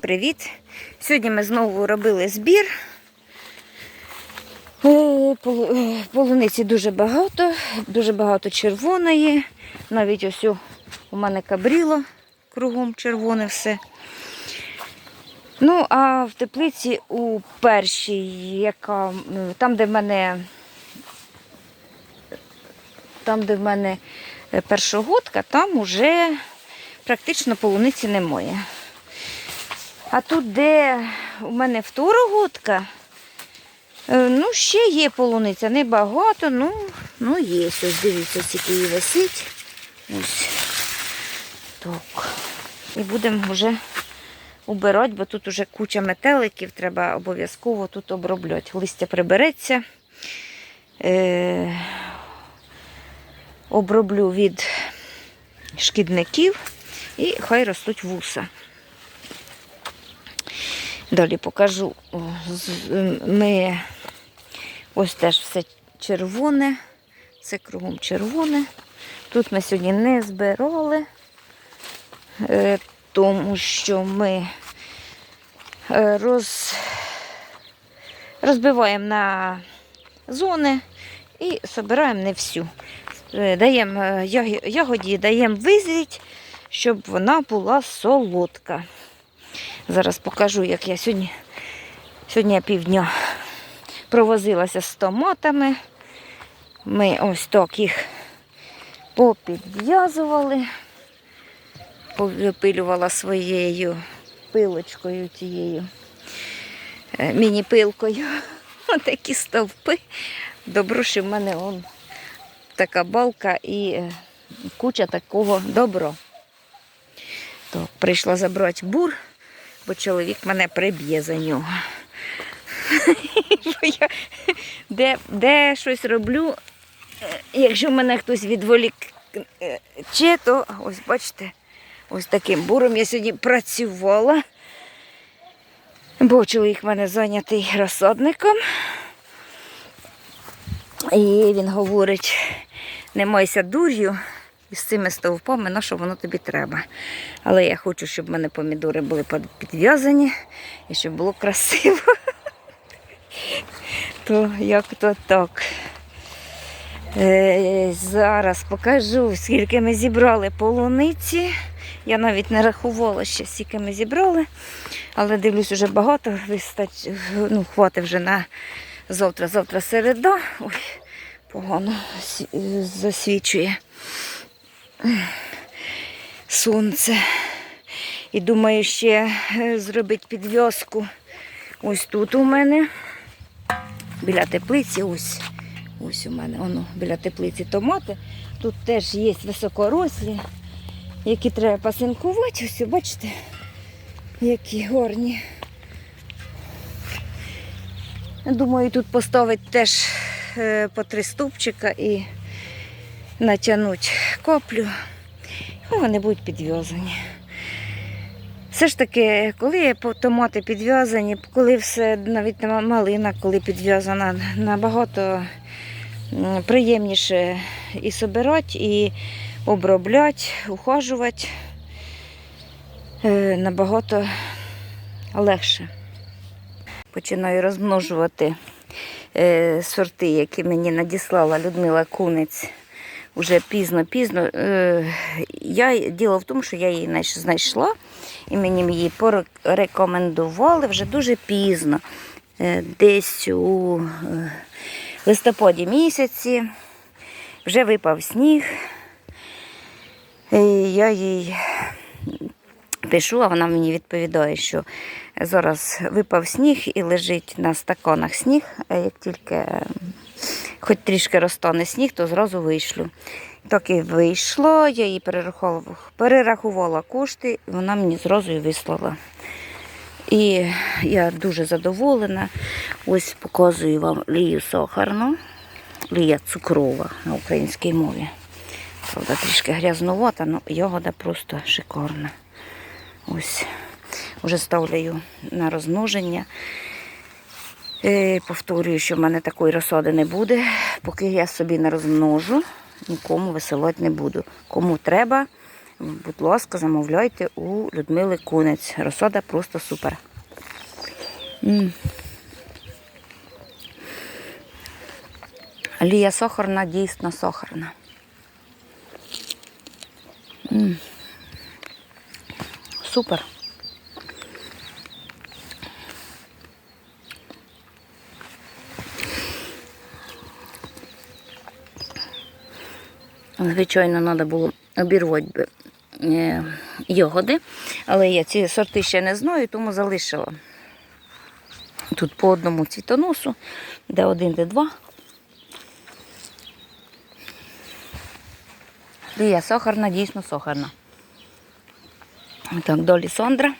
Привіт! Сьогодні ми знову робили збір. Е, Полуниці дуже багато, дуже багато червоної. Навіть ось у мене кабріло кругом червоне все. Ну, а в теплиці у першій, яка, там, де в мене, там, де в мене е, першогодка, там уже практично полуниці немає. А тут, де у мене второгодка, е, ну, ще є полуниця, небагато, ну, ну є. Ось дивіться, скільки її висить. Ось. Так. І будемо вже убирати, бо тут вже куча метеликів, треба обов'язково тут обробляти. Листя прибереться. Е- оброблю від шкідників і хай ростуть вуса. Далі покажу. Ми ось теж все червоне. Це кругом червоне. Тут ми сьогодні не збирали, е, тому що ми е, роз... розбиваємо на зони і збираємо не всю. Е, Даємо ягоді, даємо визріть, щоб вона була солодка. Зараз покажу, як я сьогодні, сьогодні півдня провозилася з томатами. Ми ось так їх попідв'язували, повипилювала своєю пилочкою тією е, міні-пилкою. Отакі стовпи. Добро, що в мене он така балка і е, куча такого добро. То прийшла забрати бур бо чоловік мене приб'є за нього. Я де, де щось роблю, е, якщо мене хтось відволік, е, чи, то ось бачите, ось таким буром я сьогодні працювала. Бо чоловік мене зайнятий розсадником. І він говорить, не майся дур'ю із цими стовпами, на що воно тобі треба. Але я хочу, щоб в мене помідори були підв'язані і щоб було красиво. То як то так. Е, зараз покажу, скільки ми зібрали полуниці. Я навіть не рахувала ще, скільки ми зібрали, але дивлюсь, вже багато, вистач... ну, хватить вже на завтра, завтра середа. Ой, погано засвічує сонце. І думаю, ще е, зробити підв'язку ось тут у мене. Біля теплиці, ось. Ось у мене воно біля теплиці томати. Тут теж є високорослі, які треба пасинкувати. Ось, бачите, які гарні. Думаю, тут поставити теж е, по три стовпчика і натягнути коплю. І вони будуть підв'язані. Все ж таки, коли томати підв'язані, коли все, навіть малина, коли підв'язана, набагато приємніше і собирати, і обробляти, ухажувати е, набагато легше. Починаю розмножувати е, сорти, які мені надіслала Людмила Кунець уже пізно-пізно. Е, я, діло в тому, що я її знайшла і мені її порекомендували вже дуже пізно, е, десь у е, листопаді місяці. Вже випав сніг. І я їй пишу, а вона мені відповідає, що зараз випав сніг і лежить на стаканах сніг, як тільки хоч трішки розтане сніг, то зразу вийшлю. Так і вийшло, я їй перерахувала, кошти, і вона мені зразу і вислала. І я дуже задоволена. Ось показую вам лію сахарну, лія цукрова на українській мові. Правда, трішки грязнувата, але ягода просто шикарна. Ось. Вже ставлю на розмноження. Е, повторюю, що в мене такої розсади не буде, поки я собі не розмножу, нікому висилати не буду. Кому треба, будь ласка, замовляйте у Людмили Кунець. Розсада просто супер. Лія сахарна, дійсно сахарна. М. Супер. Звичайно, треба було обірвати е, але я ці сорти ще не знаю, тому залишила. Тут по одному цвітоносу, де один, де два. Лія сахарна, дійсно сахарна. Так, долі Сондра.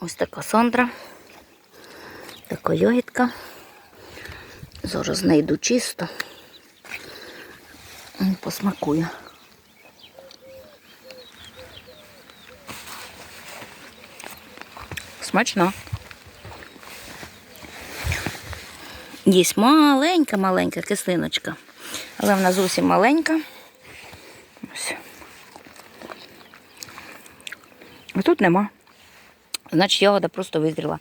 Ось така Сондра. Така йогітка. Зараз знайду чисто. М, Посмакую. Смачно. Є маленька-маленька кислиночка. Але вона зовсім маленька. Ось. А тут нема. Значить, ягода просто визріла.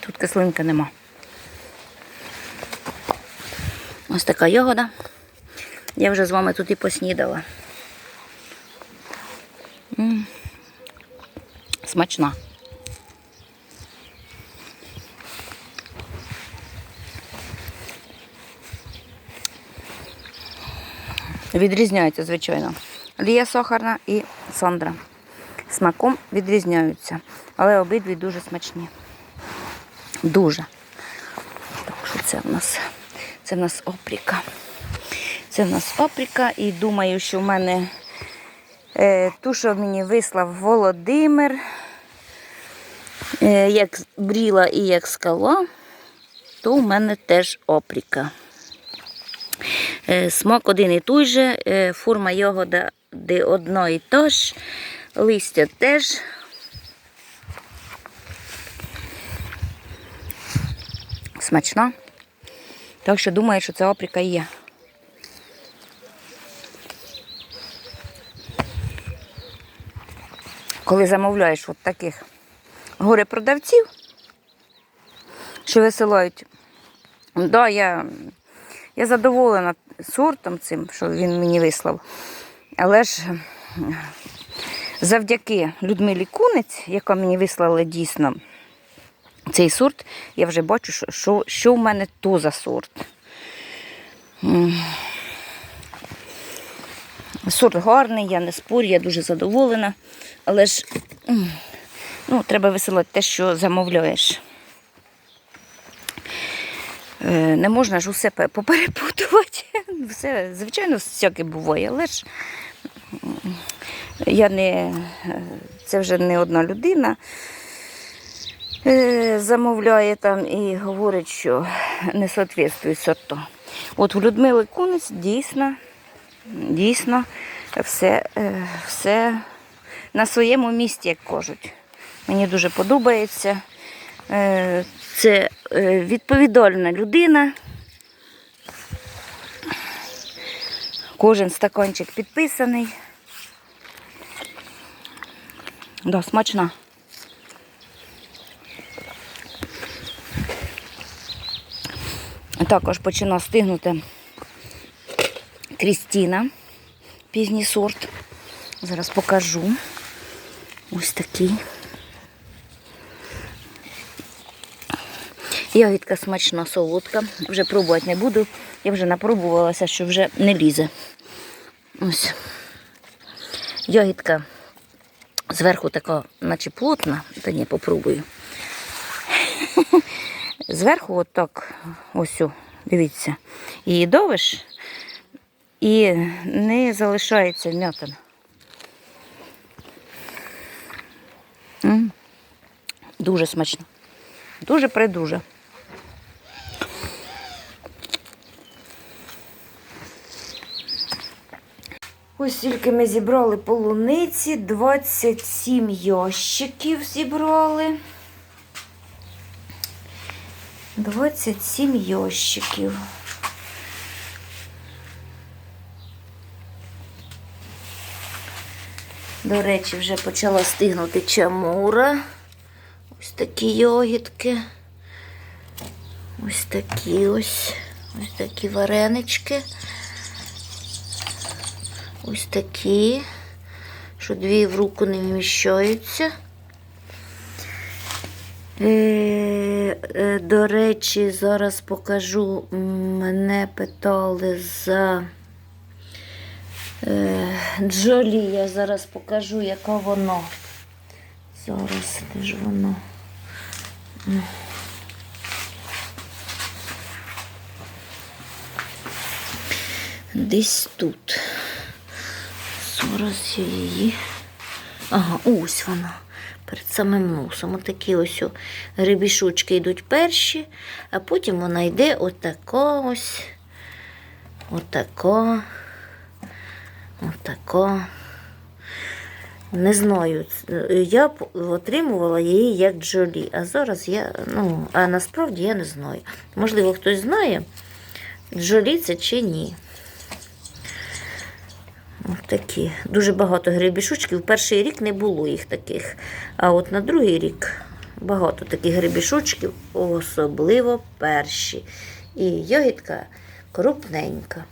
Тут кислинка нема. Ось така ягода. Я вже з вами тут і поснідала. Смачна. Відрізняються, звичайно. Лія сахарна і Сандра. Смаком відрізняються, але обидві дуже смачні. Дуже. Так що це в нас, це в нас опріка. Це в нас опріка, і думаю, що в мене е, ту, що мені вислав Володимир, е, як бріла і як скала, то в мене теж опріка. Е, Смак один і той же, е, форма ягода де одно і то ж, листя теж. Смачна. Так що думаю, що це опріка є. Коли замовляєш от таких горе-продавців, що висилають, да, я я задоволена сортом цим, що він мені вислав. Але ж завдяки Людмилі Кунець, яка мені вислала дійсно цей сорт, я вже бачу, що, що, в мене то за сорт. Сорт гарний, я не спорю, я дуже задоволена. Але ж ну, треба висилати те, що замовляєш. Е, Не можна ж усе поперепутувати. Все, звичайно, всяке буває, але ж я не, е, це вже не одна людина замовляє там і говорить, що не соответствує сорту. От у Людмили Кунець дійсно, дійсно все, е, все на своєму місці, як кажуть. Мені дуже подобається. Е, Це е, відповідальна людина. Кожен стаканчик підписаний. Да, смачна. Також починає стигнути Крістіна, пізній сорт. Зараз покажу. Ось такий. Ягідка смачна, солодка. Вже пробувати не буду. Я вже напробувалася, що вже не лізе. Ось. Ягідка зверху така, наче плотна, та ні, попробую. Зверху отак, ось, дивіться, її довиш і не залишається м'ятина. Дуже смачно. Дуже придуже. Ось тільки ми зібрали полуниці, 27 ящиків зібрали. 27 йощиків. До речі, вже почала стигнути чамура. Ось такі йогітки. Ось такі ось, ось такі варенички. Ось такі, що дві в руку не вміщаються. Е, е, до речі, зараз покажу. Мене питали за е, джолі. Я зараз покажу, яке воно. Зараз де ж воно. Десь тут. Зараз я її. Ага, ось вона. Перед самим носом. Отакі ось о гребішочки йдуть перші, а потім вона йде отако ось. Отако. Отако. Не знаю. Я п- отримувала її як джолі, а зараз я, ну, а насправді я не знаю. Можливо, хтось знає, джолі це чи ні. Такі. Дуже багато гребішочків. Перший рік не було їх таких. А от на другий рік багато таких гребішочків, особливо перші. І ягідка крупненька.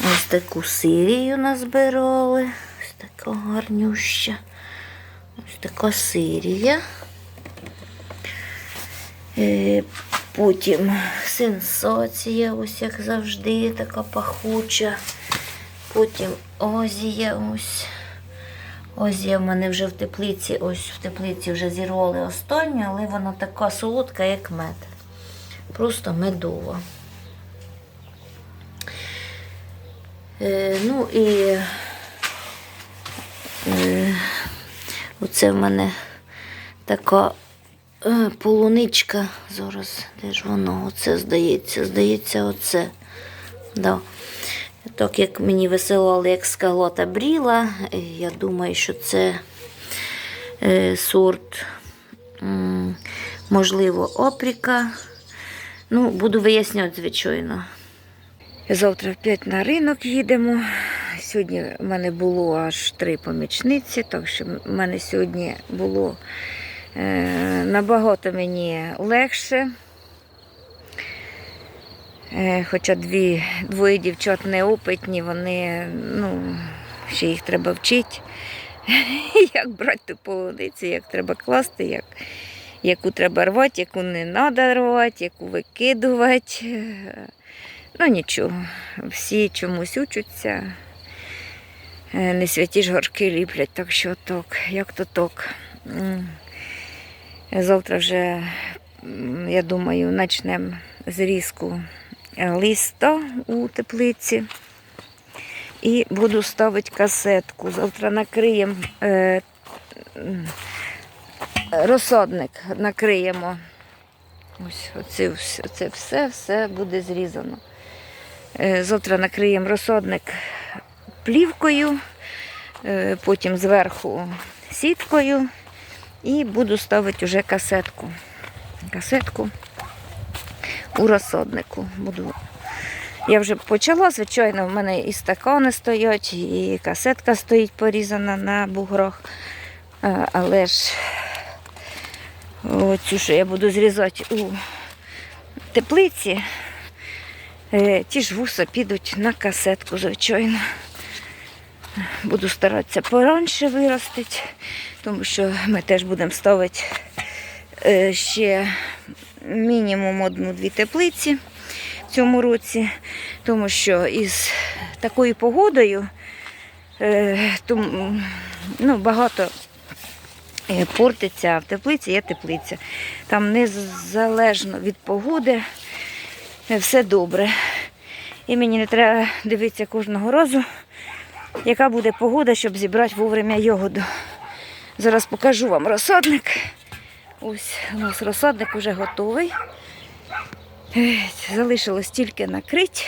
Ось таку сирію назбирали. Ось така гарнюща. Ось така сирія. Е, Потім сенсація, ось як завжди, така пахуча. Потім озія ось. Озія в мене вже в теплиці, ось в теплиці вже зірвали останню, але вона така солодка, як мед. Просто медова. Е, ну і е, оце в мене така полуничка. Зараз, де ж воно? Оце здається, здається, оце. Да. Так як мені висилали скалота бріла, е, я думаю, що це е, сорт, можливо, опріка. Ну, буду виясняти, звичайно. Завтра опять на ринок їдемо. Сьогодні в мене було аж три помічниці, так що в мене сьогодні було е, набагато мені легше. Е, хоча дві, двоє дівчат неопитні, вони, ну, ще їх треба вчити, як брати ту полуницю, як треба класти, як, яку треба рвати, яку не треба рвати, яку викидувати. Ну нічого, всі чомусь учаться. Е, Не святі ж горшки ліплять, так що так, як то так. Завтра вже, я думаю, почнемо зрізку листа у теплиці. І буду ставити касетку. Завтра накриємо е, розсадник, накриємо. Ось оце, оце все, все буде зрізано. Е, Завтра накриємо розсадник плівкою, е, потім зверху сіткою і буду ставити вже касетку. Касетку у розсаднику. Буду. Я вже почала, звичайно, в мене і стакани стоять, і касетка стоїть порізана на буграх. Але ж оцю, що я буду зрізати у теплиці, е, ті ж вуса підуть на касетку, звичайно. Буду старатися поранше виростити, тому що ми теж будемо ставити е, ще мінімум одну-дві теплиці в цьому році, тому що із такою погодою е, ну, багато е, портиться, а в теплиці є теплиця. Там незалежно від погоди все добре. І мені не треба дивитися кожного разу, яка буде погода, щоб зібрати вовремя ягоду. Зараз покажу вам розсадник. Ось у нас розсадник вже готовий. Залишилось тільки накрити,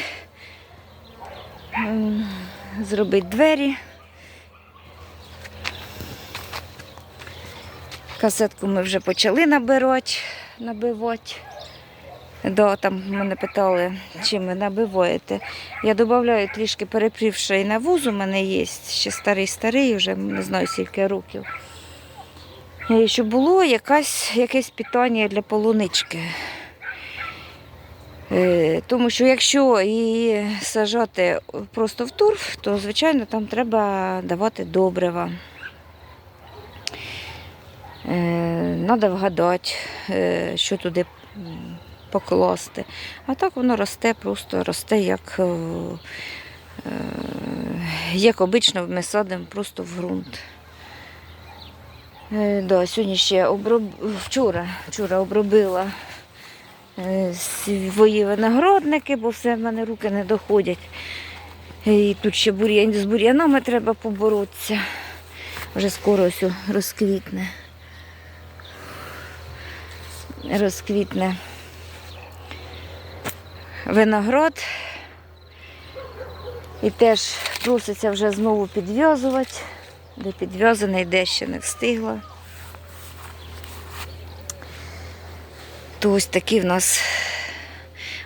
зробити двері. Касетку ми вже почали набирати, набивати. Да, там мене питали, чим ви набиваєте. Я додаю трішки перепрівший навоз, у мене є ще старий-старий, вже не знаю скільки років. І щоб було якась, якесь питання для полунички. Е, Тому що якщо її сажати просто в турф, то звичайно там треба давати добрива. Треба вгадати, е, що туди покласти. А так воно росте, просто росте, як, е, е, як обично ми садимо просто в ґрунт. Е, Да, сьогодні ще оброб... вчора, вчора обробила свої виноградники, бо все в мене руки не доходять. І тут ще бур'ян, з бур'янами треба поборотися. Вже скоро ось розквітне. Розквітне виноград. І теж проситься вже знову підв'язувати. Де підв'язаний, де ще не встигла. То ось такі в нас,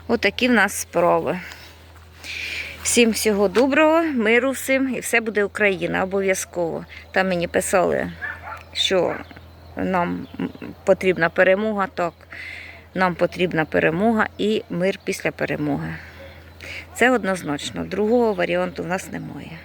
отакі в нас справи. Всім всього доброго, миру всім і все буде Україна обов'язково. Там мені писали, що нам потрібна перемога, так. Нам потрібна перемога і мир після перемоги. Це однозначно. Другого варіанту в нас немає.